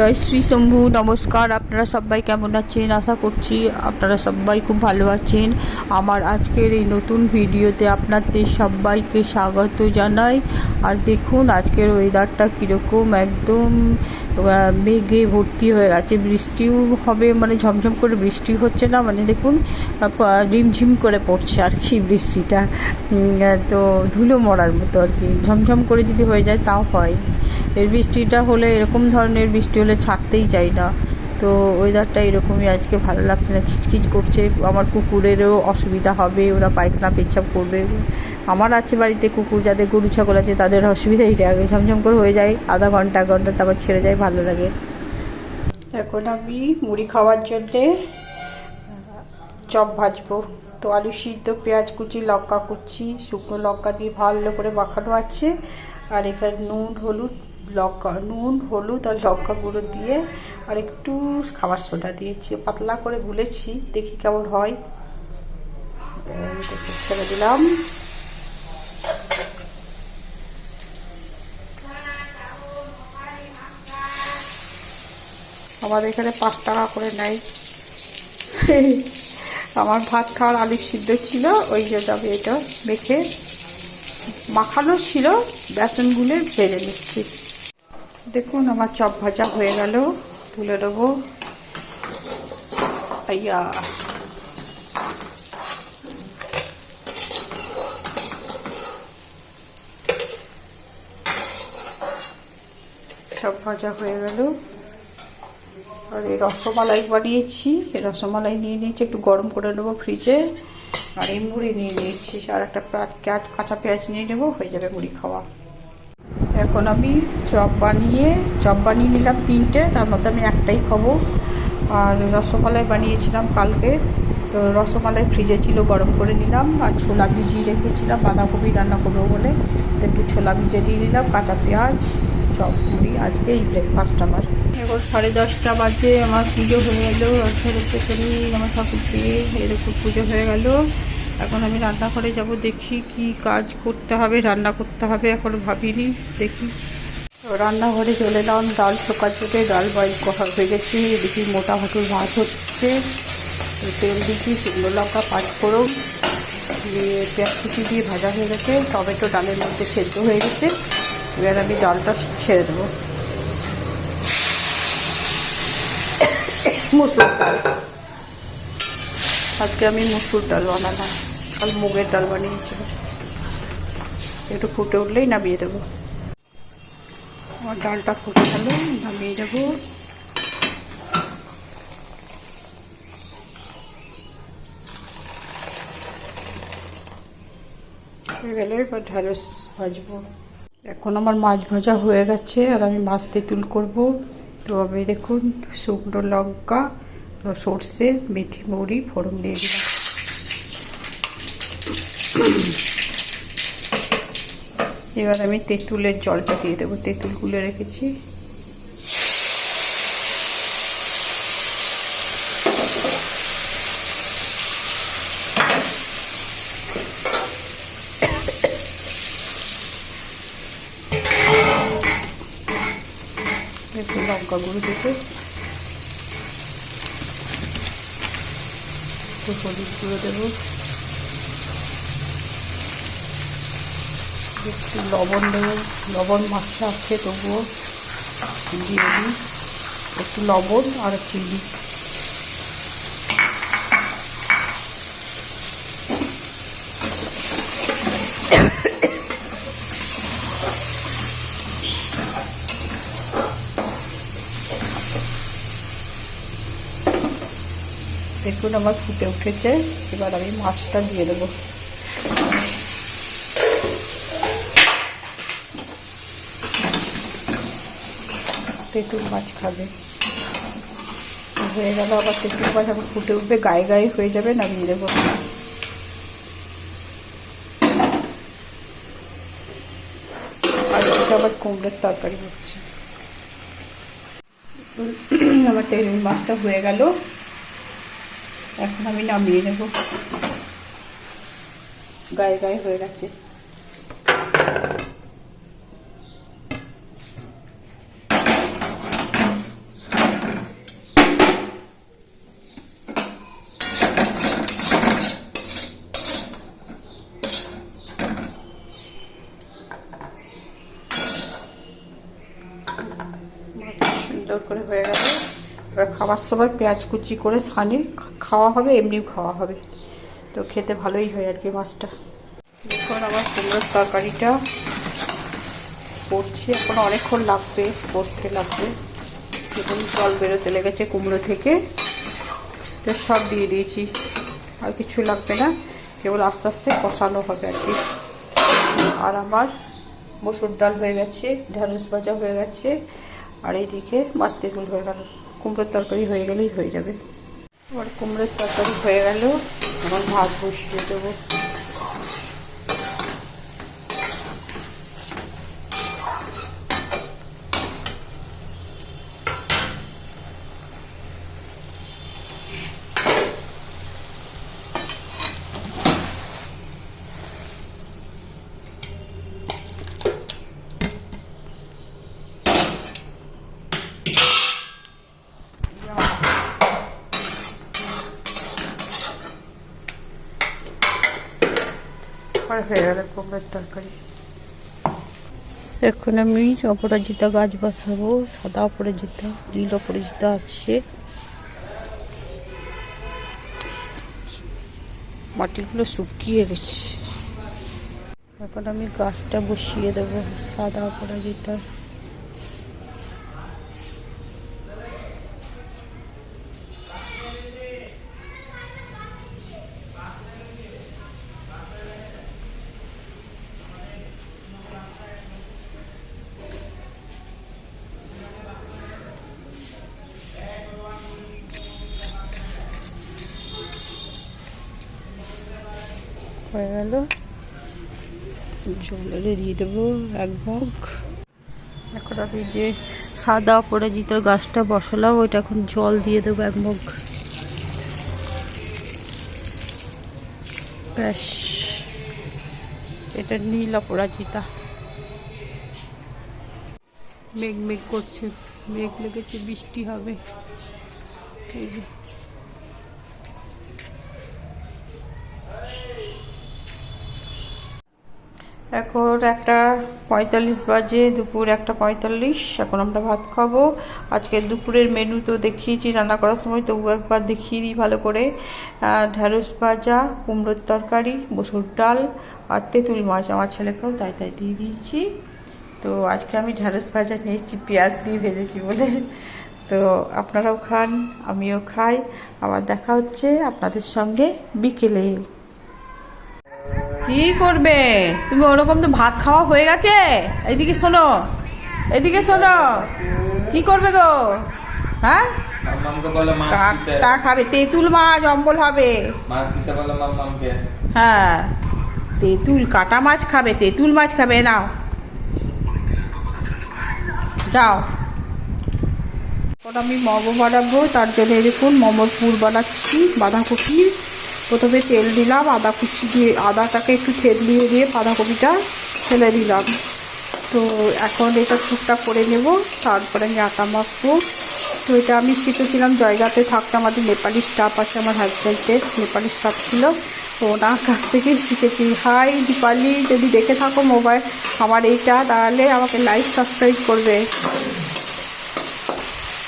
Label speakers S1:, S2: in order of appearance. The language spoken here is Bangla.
S1: জয় শ্রী শম্ভু, নমস্কার। আপনারা সবাই কেমন আছেন? আশা করছি আপনারা সবাই খুব ভালো আছেন। আমার আজকের এই নতুন ভিডিওতে আপনাদের সবাইকে স্বাগত জানাই। আর দেখুন, আজকের ওয়েদারটা কীরকম? একদম মেঘে ভর্তি হয়ে গেছে। বৃষ্টিও হবে মানে ঝমঝম করে বৃষ্টি হচ্ছে না। মানে দেখুন রিমঝিম করে পড়ছে আর কি বৃষ্টিটা। তো ধুলো মরার মতো আর কি। ঝমঝম করে যদি হয়ে যায়, তাও হয়। এর বৃষ্টিটা হলে এরকম ধরনের বৃষ্টি হলে ছাড়তেই চাই না। তো ওয়েদারটা এরকমই, আজকে ভালো লাগছে না, খিচখিচ করছে, আমার কুকুরেরও অসুবিধা হবে, ওরা পায়খানা পেচ্ছাপ করবে। আমার আছে বাড়িতে কুকুর, যাদের গরু, ছাগল আছে, তাদের অসুবিধা এইটা আগে ঝমঝম করে হয়ে যায়, আধা ঘণ্টা ঘণ্টা, তারপর ছেড়ে যায়, ভালো লাগে। এখন আমি মুড়ি খাওয়ার জন্যে চপ ভাজবো। তো আলু সিদ্ধ, পেঁয়াজ কুচি, লঙ্কা কুচি, শুকনো লঙ্কা দিয়ে ভালো করে মাখানো আছে। আর এখানে নুন, হলুদ লঙ্কা, নুন, হলুদ আর লঙ্কা গুঁড়ো দিয়ে আর একটু খাবার সোডা দিয়েছি। পাতলা করে গুলেছি, দেখি কেমন হয়। ছেড়ে দিলাম। আমাদের এখানে পাঁচ টাকা করে নেয়। আমার ভাত খাওয়ার আলু সিদ্ধ ছিল, ওই জন্য আমি এটা মেখে মাখানো ছিল। বেসন গুলে ভেজে নিচ্ছি। দেখুন, আমার চপ ভাজা হয়ে গেল। তুলে দেবো আইয়া। সব ভাজা হয়ে গেল। আর এই রসমালাই বানিয়েছি। এই রসমালাই নিয়ে নিয়েছি, একটু গরম করে নেব ফ্রিজে। আর এই মুড়ি নিয়ে নিয়েছি। আর একটা কাঁচা পেঁয়াজ নিয়ে নেব, হয়ে যাবে মুড়ি খাওয়া। এখন আমি চপ বানিয়ে চপ বানিয়ে নিলাম তিনটে, তার মধ্যে আমি একটাই খাব। আর রসমালাই বানিয়েছিলাম কালকে। তো রসমালাই ফ্রিজে ছিল, গরম করে নিলাম। আর ছোলা ভিজিয়ে রেখেছিলাম, বাঁধাকপি রান্না করব বলে। তো একটু ছোলা ভিজিয়ে দিয়ে নিলাম, কাঁচা পেঁয়াজ, চপ, মুড়ি। আজকে এই ব্রেকফাস্ট আমার। এখন সাড়ে দশটা বাজে, আমার পুজো হয়ে গেলো অর্থরূপে করি আমার ঠাকুরকে, এরকম পুজো হয়ে গেল। এখন আমি রান্নাঘরে যাব, দেখি কি কাজ করতে হবে, রান্না করতে হবে, এখন ভাবিনি, দেখি। রান্নাঘরে চলে এলাম, ডাল শোকার জন্য ডাল বয়েল হয়ে গেছে দেখি মোটা হাঁটুর ভাত হচ্ছে। তেল দিচ্ছি, শুকনো লঙ্কা পাঁচ ফোড়ন, দিয়ে পেঁয়াজ কুচি দিয়ে ভাজা হয়ে গেছে, টমেটো ডালের মধ্যে সেদ্ধ হয়ে গেছে। এবার আমি ডালটা ছেড়ে দেবো। মুসুর ডাল। আজকে আমি মুসুর ডাল বানালাম। কাল মুগের ডাল বানিয়েছিলাম একটু ফুটে উঠলেই নামিয়ে দেবো। আমার ডালটা ফুটে গেল, নামিয়ে দেবো। হয়ে গেলে এবার ঢ্যাঁড়স ভাজবো। এখন আমার মাছ ভাজা হয়ে গেছে, আর আমি মাছ তেঁতুল করব। তো আমি দেখুন, শুকনো লঙ্কা, সর্ষে, মেথি, মৌরি, ফোড়ন দিয়ে দিলাম। এবার আমি তেঁতুলের জলটা দিয়ে দেবো। তেঁতুল গুলে রেখেছি। একটু লঙ্কা গুঁড়ো দেবো একটু হলুদ গুঁড়ো দেবো। একটু লবণ দেবো, লবণ মাছটা আছে তবুও দিয়ে দিই। একটু লবণ আর চিনি দেখুন আমার ফুটে উঠেছে, এবার আমি মাছটা দিয়ে দেবো। তেঁতুল মাছ খাবে। হয়ে গেল, আবার তেঁতুল মাছ আবার ফুটে উঠবে, গায়ে গায়ে হয়ে যাবে নামিয়ে দেবো আবার কুমড়োর তরকারি হচ্ছে। আমার তেঁতুল মাছটা হয়ে গেল। এখন আমি নামিয়ে নেব। গায়ে গায়ে হয়ে গেছে সুন্দর করে হয়ে গেল খাওয়ার সময় পেঁয়াজ কুচি করে সানি খাওয়া হবে, এমনিও খাওয়া হবে। তো খেতে ভালোই হয় আর কি মাছটা। দেখুন আমার কুমড়োর তরকারিটা করছি। এখন অনেকক্ষণ লাগবে, কষতে লাগবে। দেখুন জল বেরোতে লেগেছে কুমড়ো থেকে। তো সব দিয়ে দিয়েছি। আর কিছু লাগবে না। কেবল আস্তে আস্তে কষানো হবে আর কি। আর আমার মসুর ডাল হয়ে গেছে ঢ্যাঁড়স ভাজা হয়ে গেছে। আর এইদিকে মাছ তেগুল হয়ে গেল। কুমড়োর তরকারি হয়ে গেলেই হয়ে যাবে। আমার কুমড়োর তরকারি হয়ে গেল। আমার ভাত বসিয়ে দেবো। এখন আমি অপরাজিতা গাছ বসাবো, সাদা অপরাজিতা, নীল অপরাজিতা আছে মাটিগুলো শুকিয়ে গেছে। এখন আমি গাছটা বসিয়ে দেবো, সাদা অপরাজিতা। হয়ে গেল। জলে দিয়ে দেবো এক ভাগ। এখন আমি যে সাদা অপরাজিতার গাছটা বসালাম, ওইটা এখন জল দিয়ে দেবো এক মগ ব্যাস, এটা নীল অপরাজিতা। মেঘ মেঘ করছে, মেঘ লেগেছে, বৃষ্টি হবে। এই যে। এখন একটা পঁয়তাল্লিশ বাজে, দুপুর একটা পঁয়তাল্লিশ। এখন আমরা ভাত খাব। আজকে দুপুরের মেনু তো দেখিয়েছি, রান্না করার সময় তবু একবার দেখিয়ে দিই ভালো করে। ঢ্যাঁড়স ভাজা, কুমড়োর তরকারি, মসুর ডাল আর তেঁতুল মাছ। আমার ছেলেকেও তাই তাই দিয়ে দিয়েছি। তো আজকে আমি ঢ্যাঁড়স ভাজা নিয়েছি, পেঁয়াজ দিয়ে ভেজেছি বলে। তো আপনারাও খান, আমিও খাই। আবার দেখা হচ্ছে আপনাদের সঙ্গে বিকেলে। কি করবে? তুমি ওরকম তো ভাত খাওয়া হয়ে গেছে? এইদিকে শোনো এইদিকে শোনো। কি করবে গো? হ্যাঁ? কাকটা খাবে। তেঁতুল মাছ অম্বল হবে। হ্যাঁ। তেঁতুল কাটা মাছ খাবে তেঁতুল মাছ খাবে নাও। যাও। আমি মোমো বানাবো তার জন্য দেখুন মোমোর পুর বানাচ্ছি বাঁধাকপি। প্রথমে তেল দিলাম, আদা কুচি দিয়ে, আদাটাকে একটু থেতলিয়ে দিয়ে দিয়ে বাঁধাকপিটা ফেলে দিলাম। তো এখন এটা পুরটা করে নেব, তারপরে আমি আটা মাখবো। তো এটা আমি শিখেছিলাম জয়গাতে থাকতে, আমাদের নেপালি স্টাফ আছে, আমার হাজব্যান্ডের নেপালি স্টাফ ছিল। ওনার কাছ থেকেই শিখেছি। হাই দীপালি, যদি দেখে থাকো মোবাইল আমার এইটা, তাহলে আমাকে লাইক সাবস্ক্রাইব করবে।